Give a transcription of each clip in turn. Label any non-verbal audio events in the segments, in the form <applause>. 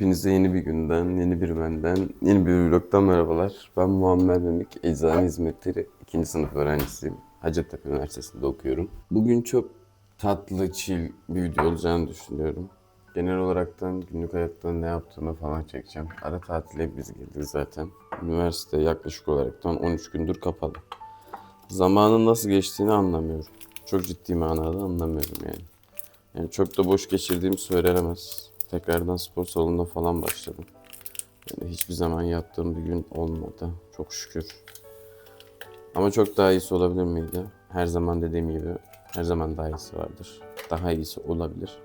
Hepinize yeni bir günden, yeni bir benden, yeni bir vlogdan merhabalar. Ben Muammer Memik, Eczane Hizmetleri 2. sınıf öğrencisiyim. Hacettepe Üniversitesi'nde okuyorum. Bugün çok tatlı, chill bir video olacağını düşünüyorum. Genel olaraktan günlük hayattan ne yaptığımı falan çekeceğim. Ara tatile biz girdik zaten. Üniversite yaklaşık olaraktan 13 gündür kapalı. Zamanın nasıl geçtiğini anlamıyorum. Çok ciddi manada anlamıyorum yani. Yani çok da boş geçirdiğim söylenemez. Tekrardan spor salonuna falan başladım. Yani hiçbir zaman yattığım bir gün olmadı. Çok şükür. Ama çok daha iyisi olabilir miydi? Her zaman dediğim gibi her zaman daha iyisi vardır. Daha iyisi olabilir.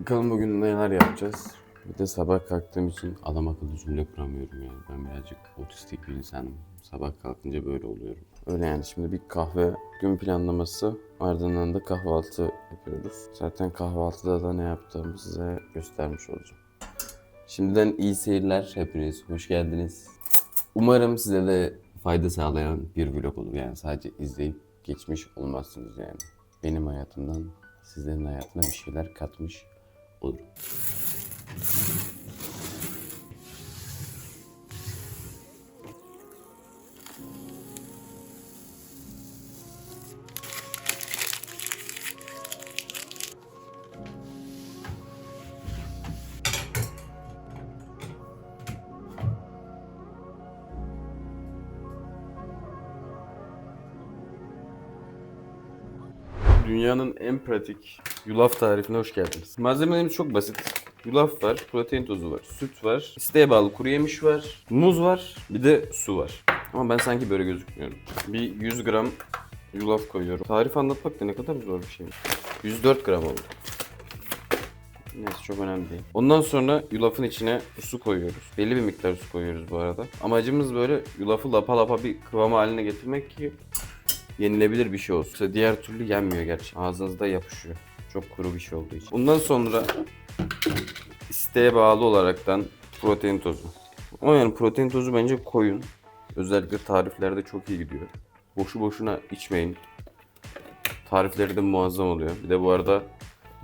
Bakalım bugün neler yapacağız. Bir de sabah kalktığım için adam akıllı cümle kuramıyorum yani. Ben birazcık otistik bir insanım. Sabah kalkınca böyle oluyorum. Öyle yani şimdi bir kahve gün planlaması ardından da kahvaltı yapıyoruz. Zaten kahvaltıda da ne yaptığımı size göstermiş olacağım. Şimdiden iyi seyirler hepiniz. Hoş geldiniz. Umarım size de fayda sağlayan bir vlog olur. Yani sadece izleyip geçmiş olmazsınız yani. Benim hayatımdan sizlerin hayatına bir şeyler katmış olur. Dünyanın en pratik yulaf tarifine hoş geldiniz. Malzemelerimiz çok basit. Yulaf var, protein tozu var, süt var, isteğe bağlı kuru yemiş var, muz var, bir de su var. Ama ben sanki böyle gözükmüyorum. Bir 100 gram yulaf koyuyorum. Tarif anlatmak da ne kadar zor bir şey. 104 gram oldu. Neyse çok önemli değil. Ondan sonra yulafın içine su koyuyoruz. Belli bir miktar su koyuyoruz bu arada. Amacımız böyle yulafı lapa lapa bir kıvam haline getirmek ki yenilebilir bir şey olsun. Yoksa diğer türlü yenmiyor gerçi. Ağzınızda yapışıyor. Çok kuru bir şey olduğu için. Bundan sonra isteğe bağlı olaraktan protein tozu. O yani protein tozu bence koyun. Özellikle tariflerde çok iyi gidiyor. Boşu boşuna içmeyin. Tarifleri de muazzam oluyor. Bir de bu arada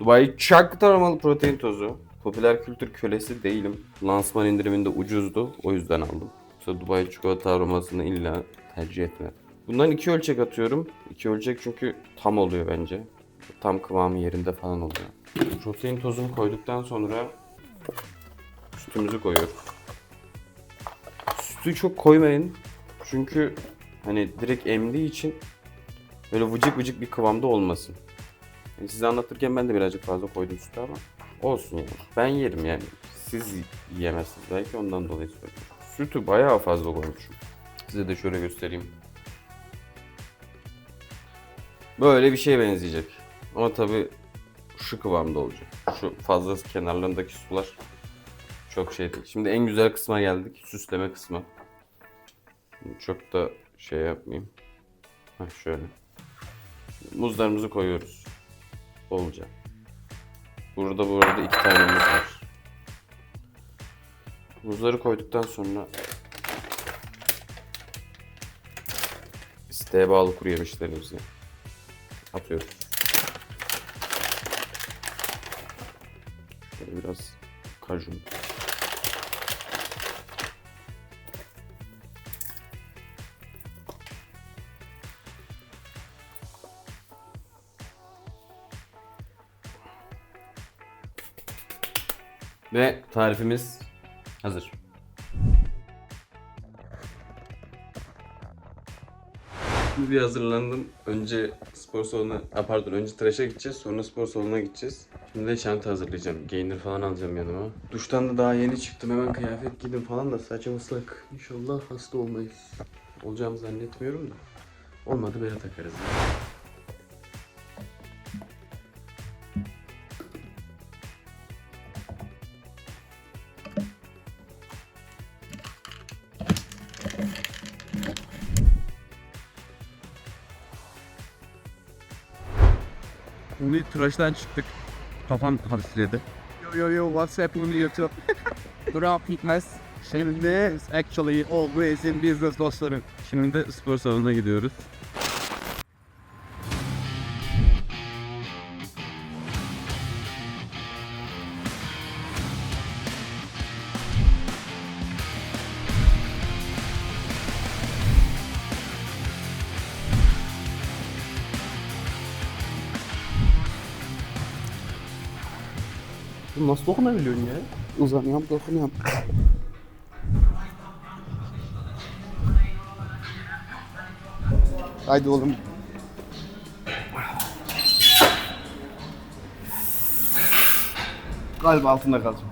Dubai Çak taramalı protein tozu. Popüler kültür kölesi değilim. Lansman indiriminde ucuzdu. O yüzden aldım. Yoksa Dubai çikolata aromasını illa tercih etmem. Bundan iki ölçek atıyorum. İki ölçek çünkü tam oluyor bence. Tam kıvamı yerinde falan oluyor. Protein tozunu koyduktan sonra sütümüzü koyuyoruz. Sütü çok koymayın. Çünkü hani direkt emdiği için böyle vıcık vıcık bir kıvamda olmasın. Yani size anlatırken ben de birazcık fazla koydum sütü ama olsun yani. Ben yerim yani. Siz yiyemezsiniz belki ondan dolayı söylüyorum. Sütü bayağı fazla koymuşum. Size de şöyle göstereyim. Böyle bir şeye benzeyecek. Ama tabi şu kıvamda olacak. Şu fazla kenarlarındaki sular çok şey değil. Şimdi en güzel kısma geldik. Süsleme kısmı. Çok da şey yapmayayım. Heh, şöyle. Muzlarımızı koyuyoruz. Bolca. Burada bu arada iki tane muz var. Muzları koyduktan sonra isteğe bağlı kuru yemişlerimizi atıyoruz. Şöyle biraz kajun. Ve tarifimiz hazır. Bir hazırlandım. Önce spor salonuna, ha pardon önce tıraşa gideceğiz sonra spor salonuna gideceğiz. Şimdi de çanta hazırlayacağım. Giyinir falan alacağım yanıma. Duştan da daha yeni çıktım. Hemen kıyafet giydim falan da saçım ıslak. İnşallah hasta olmayız. Olacağımı zannetmiyorum da. Olmadı böyle takarız. Şimdi tıraştan çıktık. Kafam hafifledi. Yo yo yo what's happening YouTube? <laughs> Drop fitness. Şimdi actually always in business dostlarım. Şimdi spor salonuna gidiyoruz. Oğlum Nasıl dokunabiliyorsun ya? Uzanıyorum dokunuyorum. Haydi oğlum. Galiba altında kalacağım.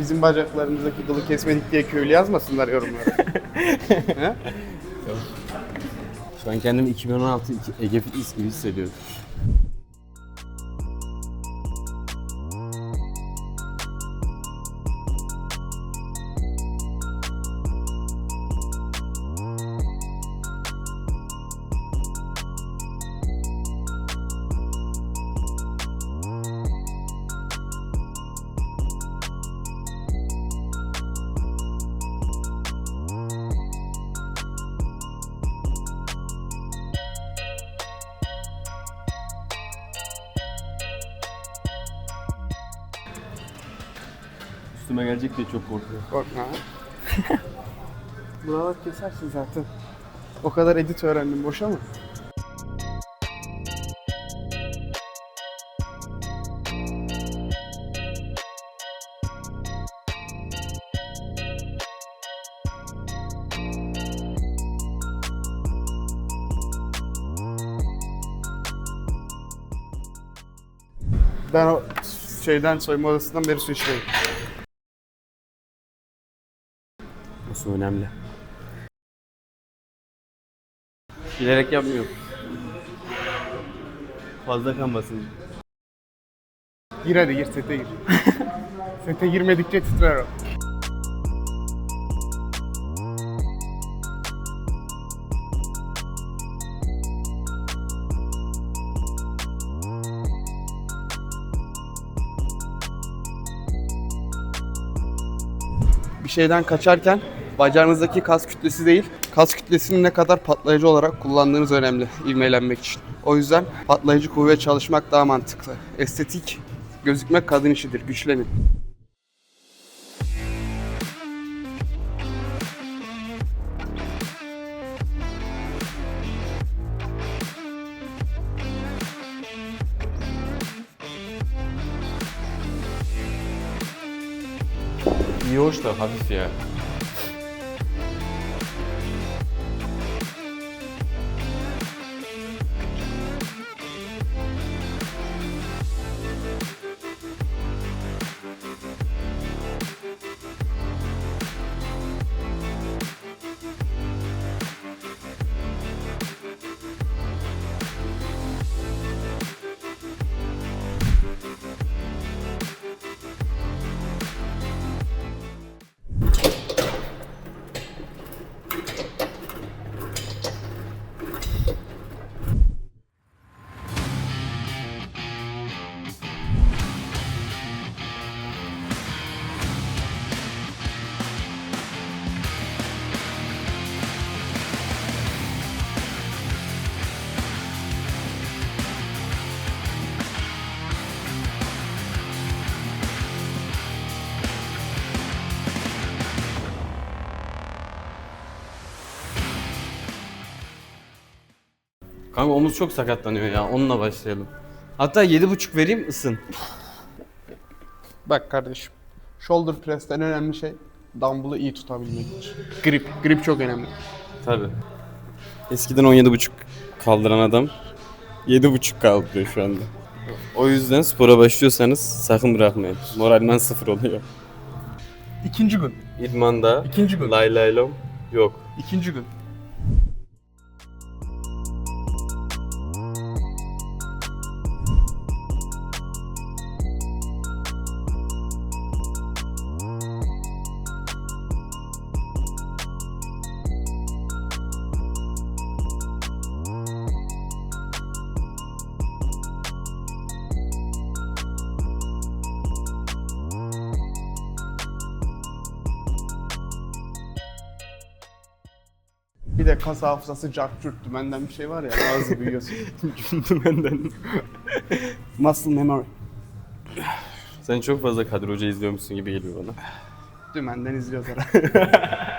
Bizim bacaklarımızdaki kılı kesmedik diye köylü yazmasınlar yorumlara. <laughs> He? Şu an kendimi 2016 Ege Fitness gibi hissediyorum. Üstüme gelecek diye çok korkuyorum. Korkma. <laughs> Buralar kesersin zaten. O kadar edit öğrendim boşa mı? Ben o şeyden soyunma odasından beri su içmedim. Nasıl önemli. Bilerek yapmıyorum. Fazla kan basıncı. Gir hadi gir sete gir. <laughs> sete girmedikçe titrer o. Bir şeyden kaçarken bacağınızdaki kas kütlesi değil, kas kütlesini ne kadar patlayıcı olarak kullandığınız önemli ivmelenmek için. O yüzden patlayıcı kuvvet çalışmak daha mantıklı. Estetik gözükmek kadın işidir, güçlenin. İyi hoş da hafif ya. Kanka omuz çok sakatlanıyor ya. Onunla başlayalım. Hatta 7.5 vereyim ısın. Bak kardeşim, shoulder press'ten önemli şey dumbbell'ı iyi tutabilmektir. Grip, grip çok önemli. Tabi. Eskiden 17.5 kaldıran adam 7.5 kaldırıyor şu anda. O yüzden spora başlıyorsanız sakın bırakmayın. Moralman sıfır oluyor. İkinci gün, İdmanda ikinci gün, lay lay lom yok. ikinci gün. Bir de kas hafızası cart cürt dümenden bir şey var ya bazı büyüyorsun. <laughs> Dümenden. Muscle memory. Sen çok fazla Kadir Hoca izliyormuşsun gibi geliyor bana. Dümenden izliyoruz herhalde. <laughs>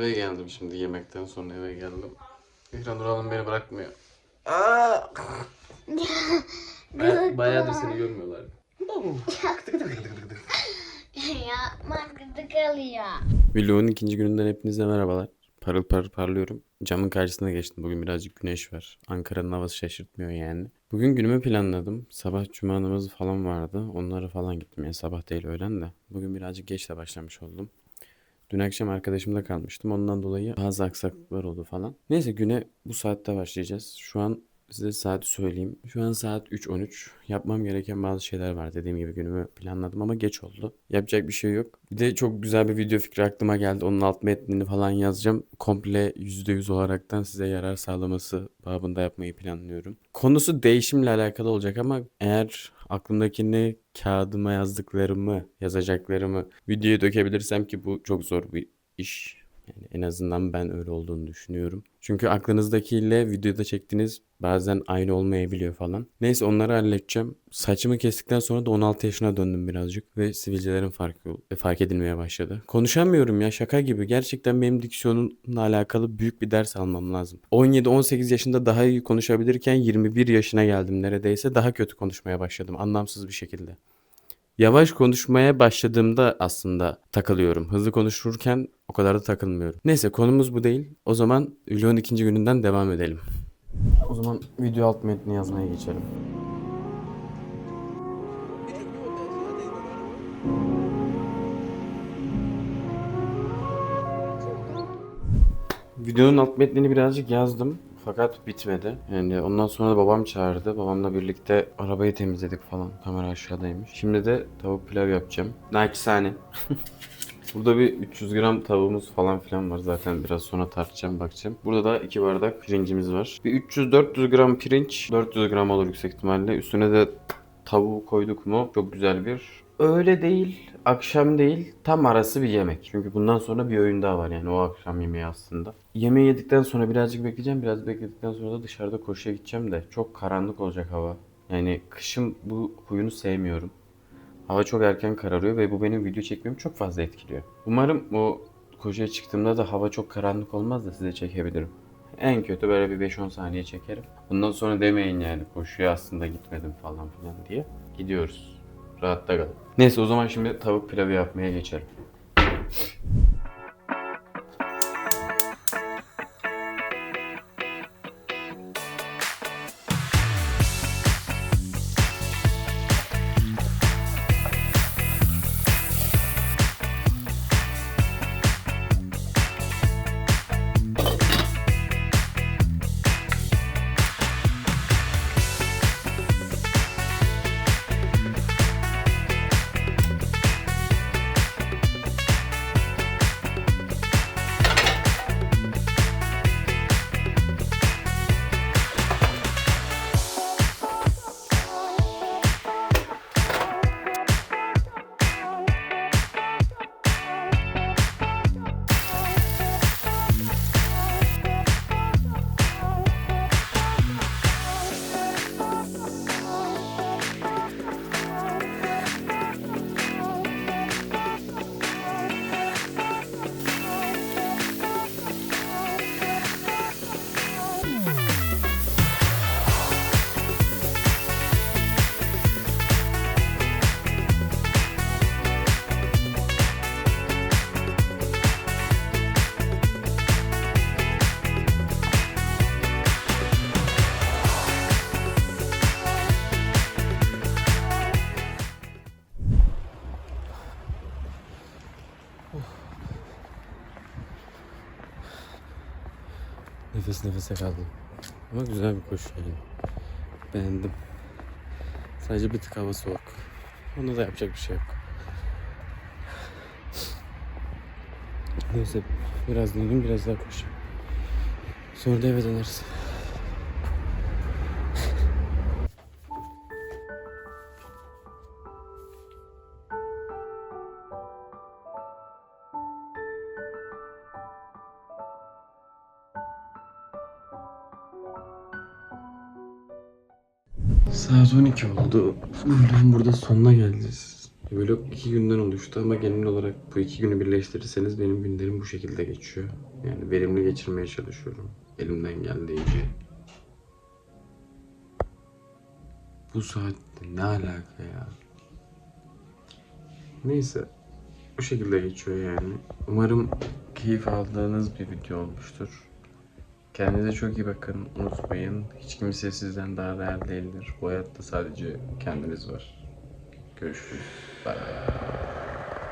Eve geldim şimdi yemekten sonra eve geldim. İkran Nural'ın beni bırakmıyor. Aa! Baya, bayağıdır seni görmüyorlar. Yapma gıdık alıyor. Vlogun ikinci gününden hepinize merhabalar. Parıl parıl parlıyorum. Camın karşısına geçtim. Bugün birazcık güneş var. Ankara'nın havası şaşırtmıyor yani. Bugün günümü planladım. Sabah cuma namazı falan vardı. Onlara falan gittim. Yani sabah değil öğlen de. Bugün birazcık geç de başlamış oldum. Dün akşam arkadaşımda kalmıştım. Ondan dolayı bazı aksaklıklar oldu falan. Neyse güne bu saatte başlayacağız. Şu an size saati söyleyeyim. Şu an saat 3.13. Yapmam gereken bazı şeyler var. Dediğim gibi günümü planladım ama geç oldu. Yapacak bir şey yok. Bir de çok güzel bir video fikri aklıma geldi. Onun alt metnini falan yazacağım. Komple %100 olaraktan size yarar sağlaması babında yapmayı planlıyorum. Konusu değişimle alakalı olacak ama eğer aklımdakini kağıdıma yazdıklarımı, yazacaklarımı videoya dökebilirsem ki bu çok zor bir iş. Yani en azından ben öyle olduğunu düşünüyorum. Çünkü aklınızdakiyle videoda çektiğiniz bazen aynı olmayabiliyor falan. Neyse onları halledeceğim. Saçımı kestikten sonra da 16 yaşına döndüm birazcık ve sivilcelerim fark, fark edilmeye başladı. Konuşamıyorum ya şaka gibi. Gerçekten benim diksiyonumla alakalı büyük bir ders almam lazım. 17-18 yaşında daha iyi konuşabilirken 21 yaşına geldim neredeyse. Daha kötü konuşmaya başladım anlamsız bir şekilde. Yavaş konuşmaya başladığımda aslında takılıyorum. Hızlı konuşurken o kadar da takılmıyorum. Neyse konumuz bu değil. O zaman Ülyon ikinci gününden devam edelim. O zaman video alt metni yazmaya geçelim. Videonun alt metnini birazcık yazdım. Fakat bitmedi. Yani ondan sonra da babam çağırdı. Babamla birlikte arabayı temizledik falan. Kamera aşağıdaymış. Şimdi de tavuk pilav yapacağım. Naçizane. <laughs> Burada bir 300 gram tavuğumuz falan filan var. Zaten biraz sonra tartacağım bakacağım. Burada da 2 bardak pirincimiz var. Bir 300-400 gram pirinç. 400 gram olur yüksek ihtimalle. Üstüne de tavuğu koyduk mu çok güzel bir öğle değil, akşam değil, tam arası bir yemek. Çünkü bundan sonra bir öğün daha var yani o akşam yemeği aslında. Yemeği yedikten sonra birazcık bekleyeceğim. Biraz bekledikten sonra da dışarıda koşuya gideceğim de çok karanlık olacak hava. Yani kışın bu huyunu sevmiyorum. Hava çok erken kararıyor ve bu benim video çekmemi çok fazla etkiliyor. Umarım o koşuya çıktığımda da hava çok karanlık olmaz da size çekebilirim. En kötü böyle bir 5-10 saniye çekerim. Bundan sonra demeyin yani koşuya aslında gitmedim falan filan diye. Gidiyoruz. Rahatta kalın. Neyse o zaman şimdi tavuk pilavı yapmaya geçelim. Kaldım. Ama güzel bir koşu yani. Beğendim. Sadece bir tık hava soğuk. Ona da yapacak bir şey yok. Neyse biraz dinleneyim biraz daha koşacağım. Sonra da eve döneriz. Saat 12 oldu. Vlogun burada sonuna geleceğiz. Vlog iki günden oluştu ama genel olarak bu iki günü birleştirirseniz benim günlerim bu şekilde geçiyor. Yani verimli geçirmeye çalışıyorum. Elimden geldiğince. Bu saatte ne alaka ya? Neyse. Bu şekilde geçiyor yani. Umarım keyif aldığınız bir video olmuştur. Kendinize çok iyi bakın. Unutmayın. Hiç kimse sizden daha değerli değildir. Bu hayatta sadece kendiniz var. Görüşürüz. Bye.